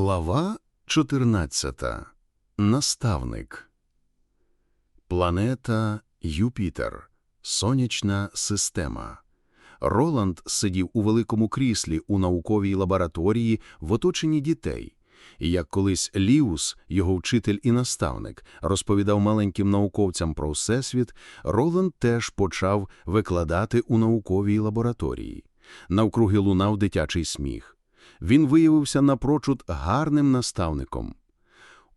Глава 14. Наставник. Планета Юпітер. Сонячна система. Роланд сидів у великому кріслі у науковій лабораторії в оточенні дітей. І як колись Ліус, його вчитель і наставник, розповідав маленьким науковцям про Всесвіт, Роланд теж почав викладати у науковій лабораторії. Навкруги лунав дитячий сміх він виявився напрочуд гарним наставником.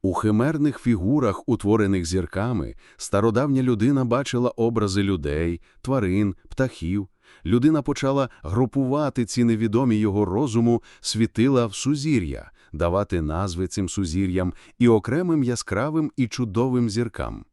У химерних фігурах, утворених зірками, стародавня людина бачила образи людей, тварин, птахів. Людина почала групувати ці невідомі його розуму, світила в сузір'я, давати назви цим сузір'ям і окремим яскравим і чудовим зіркам.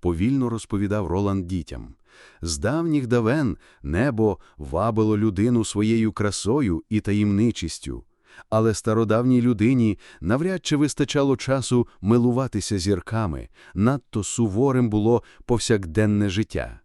Повільно розповідав Роланд дітям. З давніх давен небо вабило людину своєю красою і таємничістю але стародавній людині навряд чи вистачало часу милуватися зірками, надто суворим було повсякденне життя.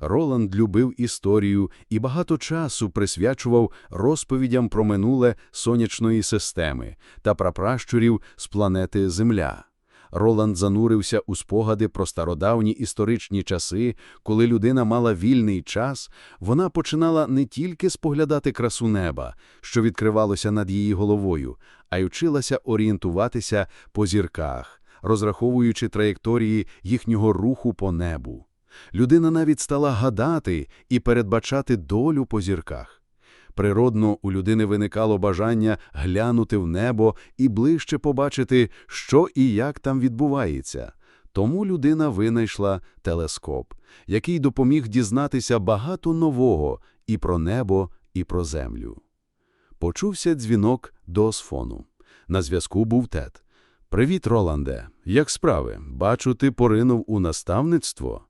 Роланд любив історію і багато часу присвячував розповідям про минуле сонячної системи та прапращурів з планети Земля. Роланд занурився у спогади про стародавні історичні часи, коли людина мала вільний час, вона починала не тільки споглядати красу неба, що відкривалося над її головою, а й училася орієнтуватися по зірках, розраховуючи траєкторії їхнього руху по небу. Людина навіть стала гадати і передбачати долю по зірках. Природно, у людини виникало бажання глянути в небо і ближче побачити, що і як там відбувається. Тому людина винайшла телескоп, який допоміг дізнатися багато нового і про небо, і про землю. Почувся дзвінок до осфону. На зв'язку був тет. Привіт, Роланде. Як справи? Бачу, ти поринув у наставництво.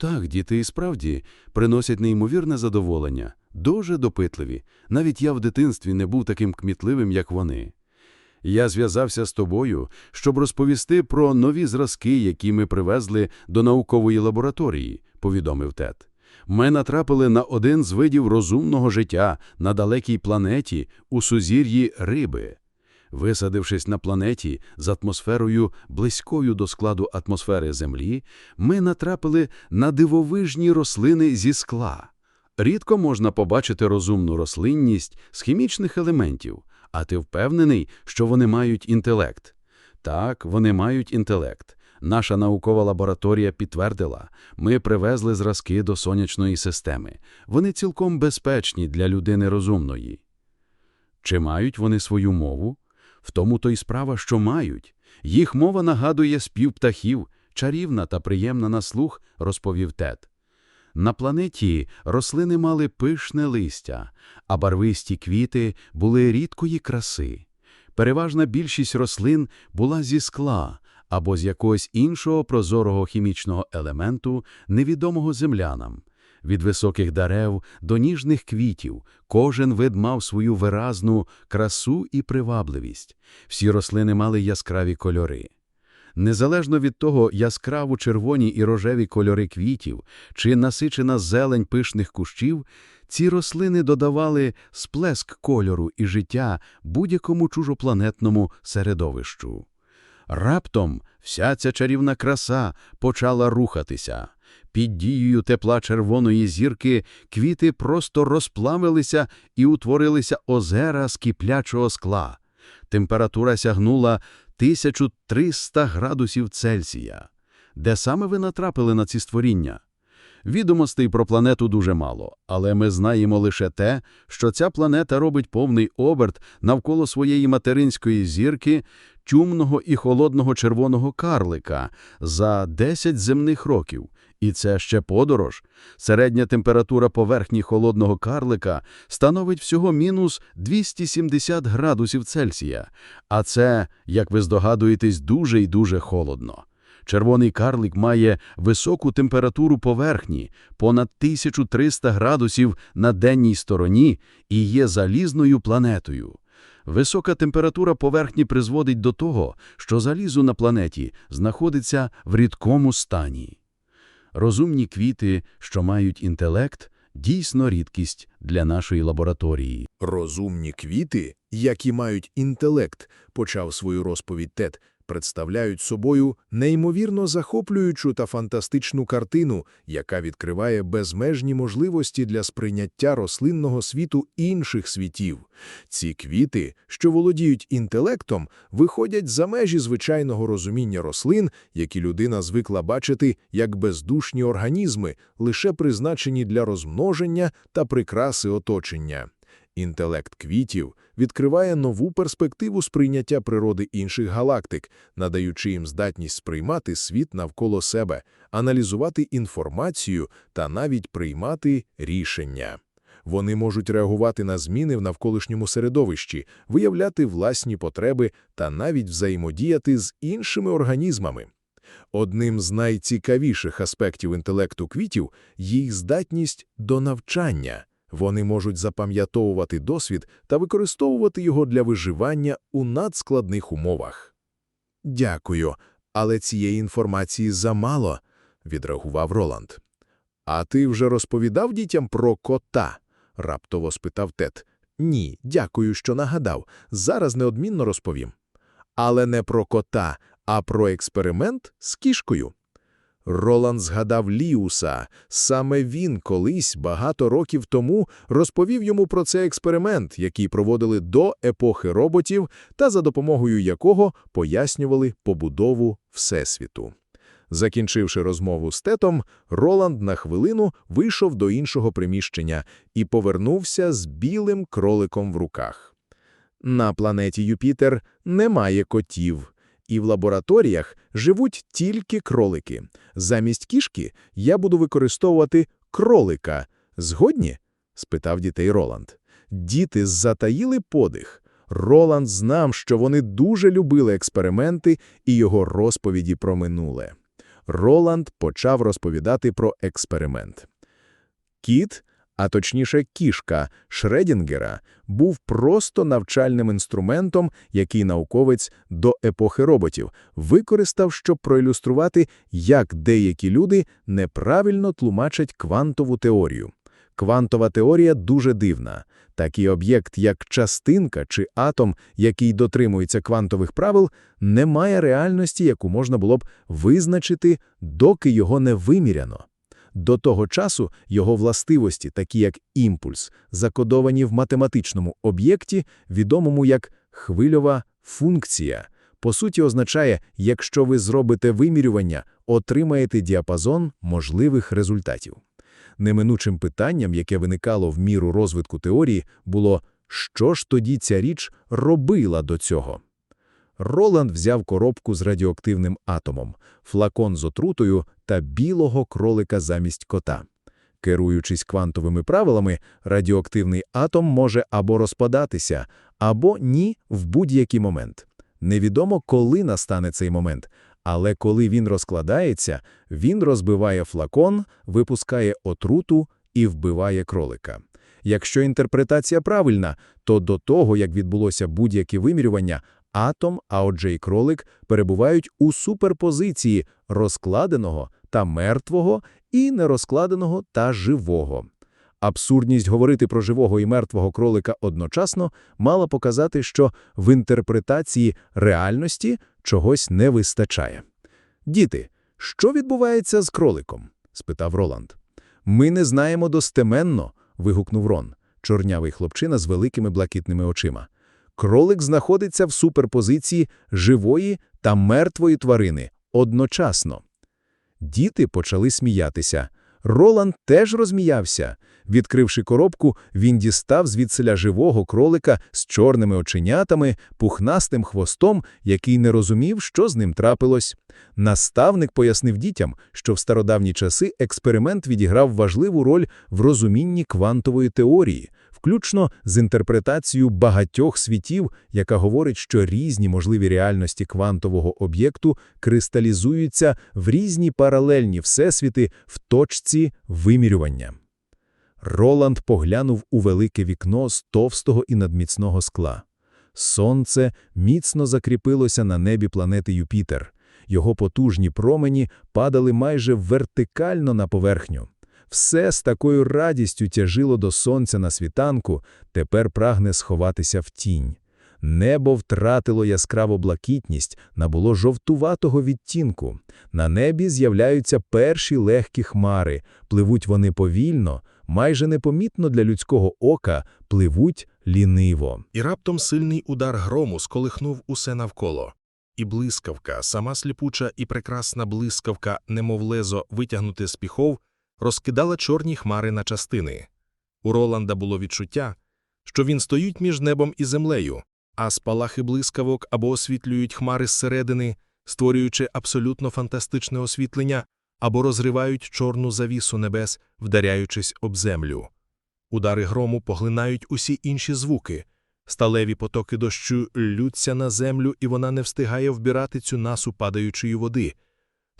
Так, діти і справді приносять неймовірне задоволення. Дуже допитливі. Навіть я в дитинстві не був таким кмітливим, як вони. Я зв'язався з тобою, щоб розповісти про нові зразки, які ми привезли до наукової лабораторії, повідомив Тед. Ми натрапили на один з видів розумного життя на далекій планеті у сузір'ї риби. Висадившись на планеті з атмосферою близькою до складу атмосфери Землі, ми натрапили на дивовижні рослини зі скла. Рідко можна побачити розумну рослинність з хімічних елементів, а ти впевнений, що вони мають інтелект. Так, вони мають інтелект. Наша наукова лабораторія підтвердила, ми привезли зразки до сонячної системи. Вони цілком безпечні для людини розумної. Чи мають вони свою мову? В тому то й справа, що мають. Їх мова нагадує спів птахів, чарівна та приємна на слух, розповів Тед. На планеті рослини мали пишне листя, а барвисті квіти були рідкої краси. Переважна більшість рослин була зі скла або з якогось іншого прозорого хімічного елементу, невідомого землянам. Від високих дерев до ніжних квітів кожен вид мав свою виразну красу і привабливість. Всі рослини мали яскраві кольори. Незалежно від того, яскраво червоні і рожеві кольори квітів чи насичена зелень пишних кущів, ці рослини додавали сплеск кольору і життя будь-якому чужопланетному середовищу. Раптом вся ця чарівна краса почала рухатися. Під дією тепла червоної зірки квіти просто розплавилися і утворилися озера з киплячого скла. Температура сягнула 1300 градусів Цельсія. Де саме ви натрапили на ці створіння? Відомостей про планету дуже мало, але ми знаємо лише те, що ця планета робить повний оберт навколо своєї материнської зірки, тюмного і холодного червоного карлика за 10 земних років. І це ще подорож. Середня температура поверхні холодного карлика становить всього мінус 270 градусів Цельсія, а це, як ви здогадуєтесь, дуже і дуже холодно. Червоний карлик має високу температуру поверхні, понад 1300 градусів на денній стороні і є залізною планетою. Висока температура поверхні призводить до того, що залізо на планеті знаходиться в рідкому стані. Розумні квіти, що мають інтелект, дійсно рідкість для нашої лабораторії. Розумні квіти? які мають інтелект, почав свою розповідь Тед, представляють собою неймовірно захоплюючу та фантастичну картину, яка відкриває безмежні можливості для сприйняття рослинного світу інших світів. Ці квіти, що володіють інтелектом, виходять за межі звичайного розуміння рослин, які людина звикла бачити як бездушні організми, лише призначені для розмноження та прикраси оточення. Інтелект квітів відкриває нову перспективу сприйняття природи інших галактик, надаючи їм здатність сприймати світ навколо себе, аналізувати інформацію та навіть приймати рішення. Вони можуть реагувати на зміни в навколишньому середовищі, виявляти власні потреби та навіть взаємодіяти з іншими організмами. Одним з найцікавіших аспектів інтелекту квітів їх здатність до навчання. Вони можуть запам'ятовувати досвід та використовувати його для виживання у надскладних умовах. Дякую, але цієї інформації замало, відреагував Роланд. А ти вже розповідав дітям про кота? раптово спитав Тед. Ні, дякую, що нагадав. Зараз неодмінно розповім. Але не про кота, а про експеримент з кішкою. Роланд згадав Ліуса. Саме він колись багато років тому розповів йому про цей експеримент, який проводили до епохи роботів та за допомогою якого пояснювали побудову Всесвіту. Закінчивши розмову з тетом, Роланд на хвилину вийшов до іншого приміщення і повернувся з білим кроликом в руках. На планеті Юпітер немає котів і в лабораторіях живуть тільки кролики. Замість кішки я буду використовувати кролика. Згодні? спитав дітей Роланд. Діти затаїли подих. Роланд знав, що вони дуже любили експерименти і його розповіді про минуле. Роланд почав розповідати про експеримент. Кіт а точніше кішка Шредінгера, був просто навчальним інструментом, який науковець до епохи роботів використав, щоб проілюструвати, як деякі люди неправильно тлумачать квантову теорію. Квантова теорія дуже дивна. Такий об'єкт, як частинка чи атом, який дотримується квантових правил, не має реальності, яку можна було б визначити, доки його не виміряно. До того часу його властивості, такі як імпульс, закодовані в математичному об'єкті, відомому як хвильова функція, по суті означає, якщо ви зробите вимірювання, отримаєте діапазон можливих результатів. Неминучим питанням, яке виникало в міру розвитку теорії, було, що ж тоді ця річ робила до цього. Роланд взяв коробку з радіоактивним атомом, флакон з отрутою та білого кролика замість кота. Керуючись квантовими правилами, радіоактивний атом може або розпадатися, або ні в будь-який момент. Невідомо, коли настане цей момент, але коли він розкладається, він розбиває флакон, випускає отруту і вбиває кролика. Якщо інтерпретація правильна, то до того, як відбулося будь-яке вимірювання, атом, а отже і кролик перебувають у суперпозиції розкладеного та мертвого і нерозкладеного та живого. Абсурдність говорити про живого і мертвого кролика одночасно мала показати, що в інтерпретації реальності чогось не вистачає. Діти, що відбувається з кроликом? спитав Роланд. Ми не знаємо достеменно. вигукнув Рон, чорнявий хлопчина з великими блакитними очима. Кролик знаходиться в суперпозиції живої та мертвої тварини одночасно. Діти почали сміятися. Роланд теж розміявся. Відкривши коробку, він дістав звідсиля живого кролика з чорними оченятами, пухнастим хвостом, який не розумів, що з ним трапилось. Наставник пояснив дітям, що в стародавні часи експеримент відіграв важливу роль в розумінні квантової теорії включно з інтерпретацією багатьох світів, яка говорить, що різні можливі реальності квантового об'єкту кристалізуються в різні паралельні всесвіти в точці вимірювання. Роланд поглянув у велике вікно з товстого і надміцного скла. Сонце міцно закріпилося на небі планети Юпітер. Його потужні промені падали майже вертикально на поверхню. Все з такою радістю тяжило до сонця на світанку, тепер прагне сховатися в тінь. Небо втратило яскраву блакитність, набуло жовтуватого відтінку. На небі з'являються перші легкі хмари, пливуть вони повільно, майже непомітно для людського ока, пливуть ліниво. І раптом сильний удар грому сколихнув усе навколо. І блискавка, сама сліпуча і прекрасна блискавка, немов лезо витягнуте з піхов, розкидала чорні хмари на частини. У Роланда було відчуття, що він стоїть між небом і землею, а спалахи блискавок або освітлюють хмари зсередини, створюючи абсолютно фантастичне освітлення, або розривають чорну завісу небес, вдаряючись об землю. Удари грому поглинають усі інші звуки. Сталеві потоки дощу лються на землю, і вона не встигає вбирати цю насу падаючої води.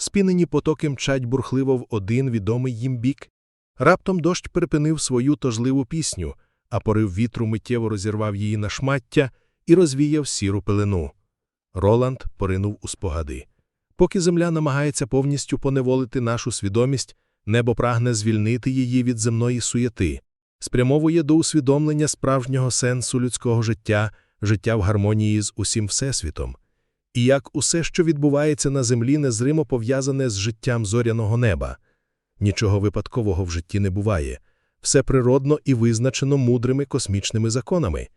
Спінені потоки мчать бурхливо в один відомий їм бік. Раптом дощ припинив свою тожливу пісню, а порив вітру миттєво розірвав її на шмаття і розвіяв сіру пелену. Роланд поринув у спогади. Поки земля намагається повністю поневолити нашу свідомість, небо прагне звільнити її від земної суєти спрямовує до усвідомлення справжнього сенсу людського життя, життя в гармонії з усім Всесвітом. І як усе, що відбувається на землі, незримо пов'язане з життям зоряного неба. Нічого випадкового в житті не буває, все природно і визначено мудрими космічними законами.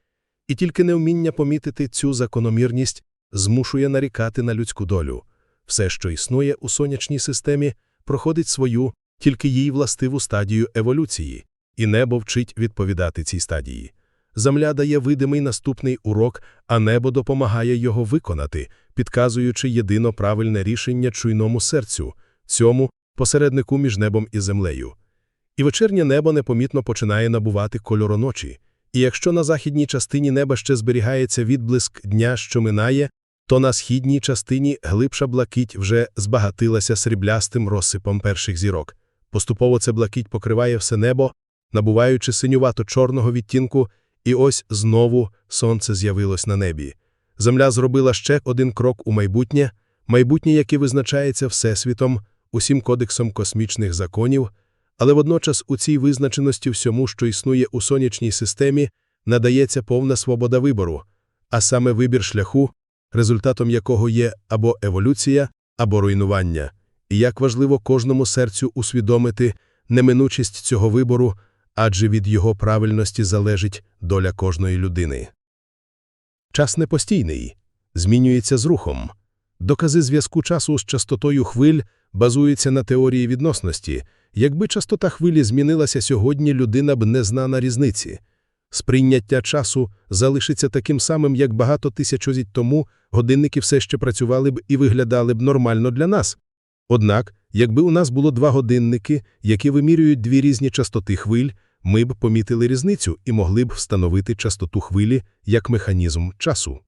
І тільки невміння помітити цю закономірність змушує нарікати на людську долю. Все, що існує у сонячній системі, проходить свою, тільки їй властиву стадію еволюції і небо вчить відповідати цій стадії. Земля дає видимий наступний урок, а небо допомагає його виконати, підказуючи єдино правильне рішення чуйному серцю, цьому посереднику між небом і землею. І вечірнє небо непомітно починає набувати кольору ночі, і якщо на західній частині неба ще зберігається відблиск дня, що минає, то на східній частині глибша блакить вже збагатилася сріблястим розсипом перших зірок. Поступово це блакить покриває все небо, набуваючи синювато-чорного відтінку, і ось знову сонце з'явилось на небі. Земля зробила ще один крок у майбутнє, майбутнє, яке визначається Всесвітом, усім кодексом космічних законів, але водночас у цій визначеності всьому, що існує у сонячній системі, надається повна свобода вибору, а саме вибір шляху, результатом якого є або еволюція, або руйнування. І як важливо кожному серцю усвідомити неминучість цього вибору, адже від його правильності залежить доля кожної людини. Час непостійний, змінюється з рухом. Докази зв'язку часу з частотою хвиль базуються на теорії відносності. Якби частота хвилі змінилася сьогодні, людина б не знана різниці. Сприйняття часу залишиться таким самим, як багато тисячоліть тому годинники все ще працювали б і виглядали б нормально для нас. Однак, якби у нас було два годинники, які вимірюють дві різні частоти хвиль, ми б помітили різницю і могли б встановити частоту хвилі як механізм часу.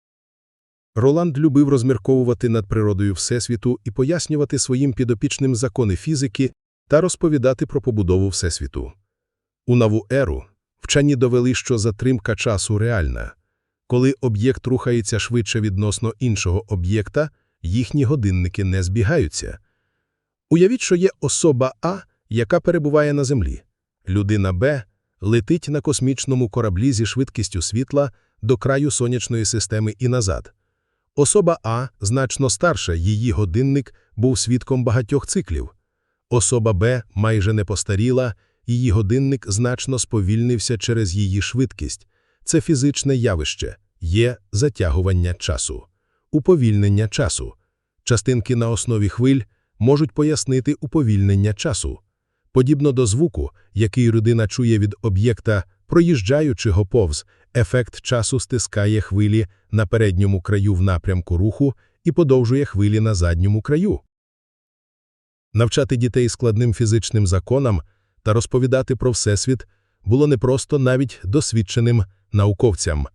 Роланд любив розмірковувати над природою Всесвіту і пояснювати своїм підопічним закони фізики та розповідати про побудову Всесвіту. У нову еру вчені довели, що затримка часу реальна. Коли об'єкт рухається швидше відносно іншого об'єкта, їхні годинники не збігаються. Уявіть, що є особа А, яка перебуває на Землі. Людина Б летить на космічному кораблі зі швидкістю світла до краю сонячної системи і назад. Особа А значно старша, її годинник був свідком багатьох циклів. Особа Б майже не постаріла, її годинник значно сповільнився через її швидкість. Це фізичне явище, є затягування часу, уповільнення часу. Частинки на основі хвиль можуть пояснити уповільнення часу. Подібно до звуку, який людина чує від об'єкта, проїжджаючи го повз, ефект часу стискає хвилі на передньому краю в напрямку руху і подовжує хвилі на задньому краю. Навчати дітей складним фізичним законам та розповідати про Всесвіт було непросто навіть досвідченим науковцям.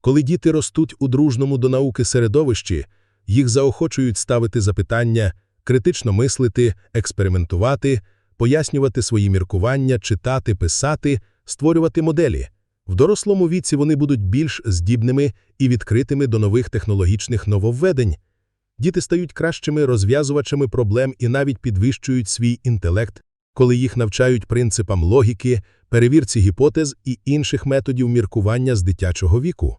Коли діти ростуть у дружному до науки середовищі, їх заохочують ставити запитання, критично мислити, експериментувати, пояснювати свої міркування, читати, писати, створювати моделі. В дорослому віці вони будуть більш здібними і відкритими до нових технологічних нововведень. Діти стають кращими розв'язувачами проблем і навіть підвищують свій інтелект, коли їх навчають принципам логіки, перевірці гіпотез і інших методів міркування з дитячого віку.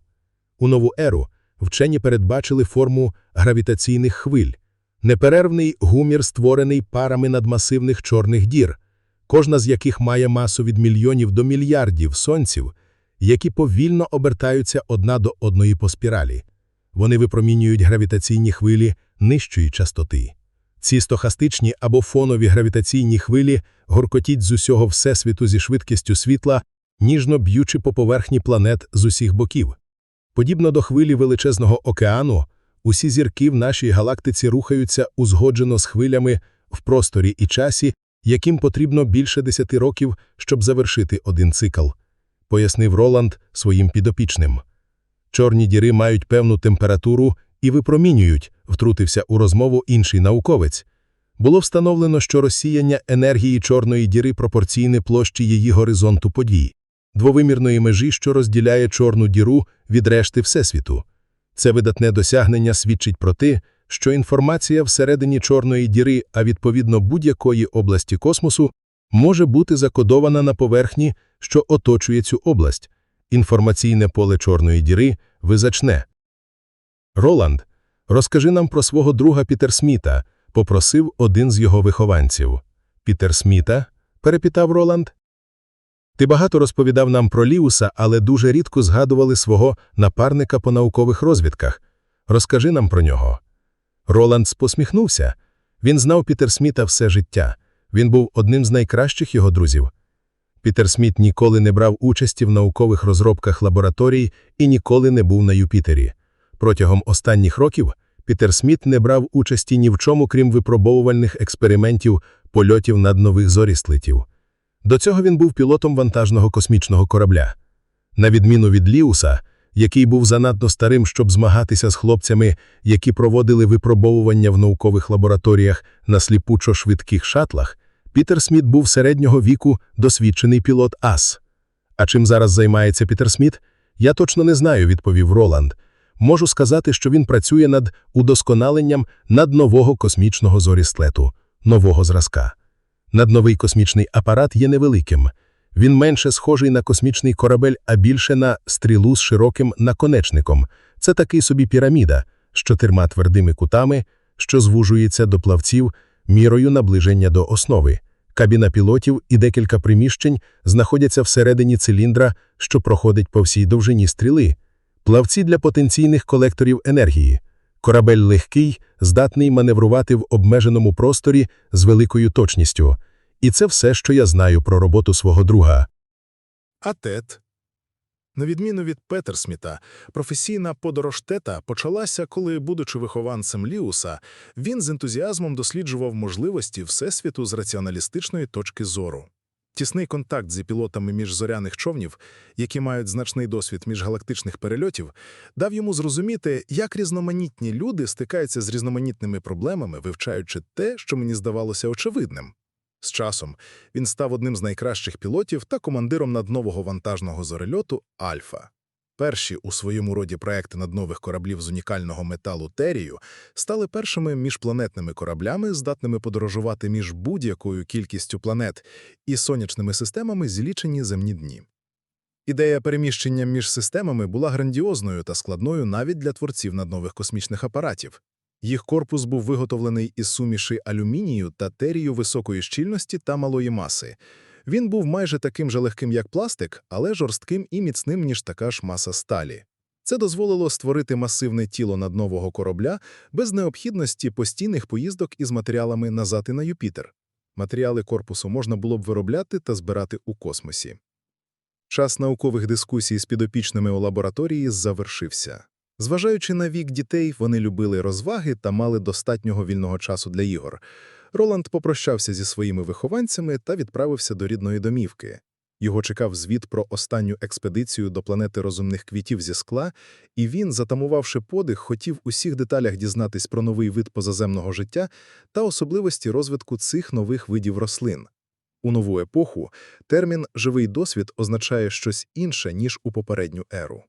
У нову еру вчені передбачили форму гравітаційних хвиль, неперервний гумір, створений парами надмасивних чорних дір, кожна з яких має масу від мільйонів до мільярдів сонців, які повільно обертаються одна до одної по спіралі. Вони випромінюють гравітаційні хвилі нижчої частоти. Ці стохастичні або фонові гравітаційні хвилі горкотіть з усього Всесвіту зі швидкістю світла, ніжно б'ючи по поверхні планет з усіх боків. Подібно до хвилі величезного океану, усі зірки в нашій галактиці рухаються узгоджено з хвилями в просторі і часі, яким потрібно більше десяти років, щоб завершити один цикл, пояснив Роланд своїм підопічним. Чорні діри мають певну температуру і випромінюють, втрутився у розмову інший науковець. Було встановлено, що розсіяння енергії чорної діри пропорційне площі її горизонту подій, двовимірної межі, що розділяє чорну діру від решти Всесвіту. Це видатне досягнення свідчить про те, що інформація всередині чорної діри, а відповідно будь-якої області космосу, може бути закодована на поверхні, що оточує цю область. Інформаційне поле чорної діри визначне. Роланд, розкажи нам про свого друга Пітер Сміта, попросив один з його вихованців. Пітер Сміта? перепитав Роланд. Ти багато розповідав нам про Ліуса, але дуже рідко згадували свого напарника по наукових розвідках. Розкажи нам про нього. Роланд посміхнувся. Він знав Пітер Сміта все життя. Він був одним з найкращих його друзів. Пітер Сміт ніколи не брав участі в наукових розробках лабораторій і ніколи не був на Юпітері. Протягом останніх років Пітер Сміт не брав участі ні в чому, крім випробовувальних експериментів польотів над нових зорістлетів. До цього він був пілотом вантажного космічного корабля. На відміну від Ліуса, який був занадто старим, щоб змагатися з хлопцями, які проводили випробовування в наукових лабораторіях на сліпучо швидких шатлах, Пітер Сміт був середнього віку досвідчений пілот АС. А чим зараз займається Пітер Сміт? Я точно не знаю, відповів Роланд. Можу сказати, що він працює над удосконаленням наднового космічного зорістлету, нового зразка. Надновий космічний апарат є невеликим. Він менше схожий на космічний корабель, а більше на стрілу з широким наконечником. Це такий собі піраміда з чотирма твердими кутами, що звужується до плавців мірою наближення до основи. Кабіна пілотів і декілька приміщень знаходяться всередині циліндра, що проходить по всій довжині стріли. Плавці для потенційних колекторів енергії. Корабель легкий, здатний маневрувати в обмеженому просторі з великою точністю. І це все, що я знаю про роботу свого друга. А Тед? На відміну від Петерсміта, професійна подорож Тета почалася, коли, будучи вихованцем Ліуса, він з ентузіазмом досліджував можливості Всесвіту з раціоналістичної точки зору. Тісний контакт зі пілотами міжзоряних човнів, які мають значний досвід міжгалактичних перельотів, дав йому зрозуміти, як різноманітні люди стикаються з різноманітними проблемами, вивчаючи те, що мені здавалося очевидним. З часом він став одним з найкращих пілотів та командиром наднового вантажного зорельоту «Альфа». Перші у своєму роді проекти наднових кораблів з унікального металу терію стали першими міжпланетними кораблями, здатними подорожувати між будь-якою кількістю планет і сонячними системами злічені земні дні. Ідея переміщення між системами була грандіозною та складною навіть для творців наднових космічних апаратів. Їх корпус був виготовлений із суміші алюмінію та терію високої щільності та малої маси. Він був майже таким же легким, як пластик, але жорстким і міцним, ніж така ж маса сталі. Це дозволило створити масивне тіло наднового корабля без необхідності постійних поїздок із матеріалами назад і на Юпітер. Матеріали корпусу можна було б виробляти та збирати у космосі. Час наукових дискусій з підопічними у лабораторії завершився. Зважаючи на вік дітей, вони любили розваги та мали достатнього вільного часу для ігор. Роланд попрощався зі своїми вихованцями та відправився до рідної домівки. Його чекав звіт про останню експедицію до планети розумних квітів зі скла, і він, затамувавши подих, хотів усіх деталях дізнатись про новий вид позаземного життя та особливості розвитку цих нових видів рослин. У нову епоху термін «живий досвід» означає щось інше, ніж у попередню еру.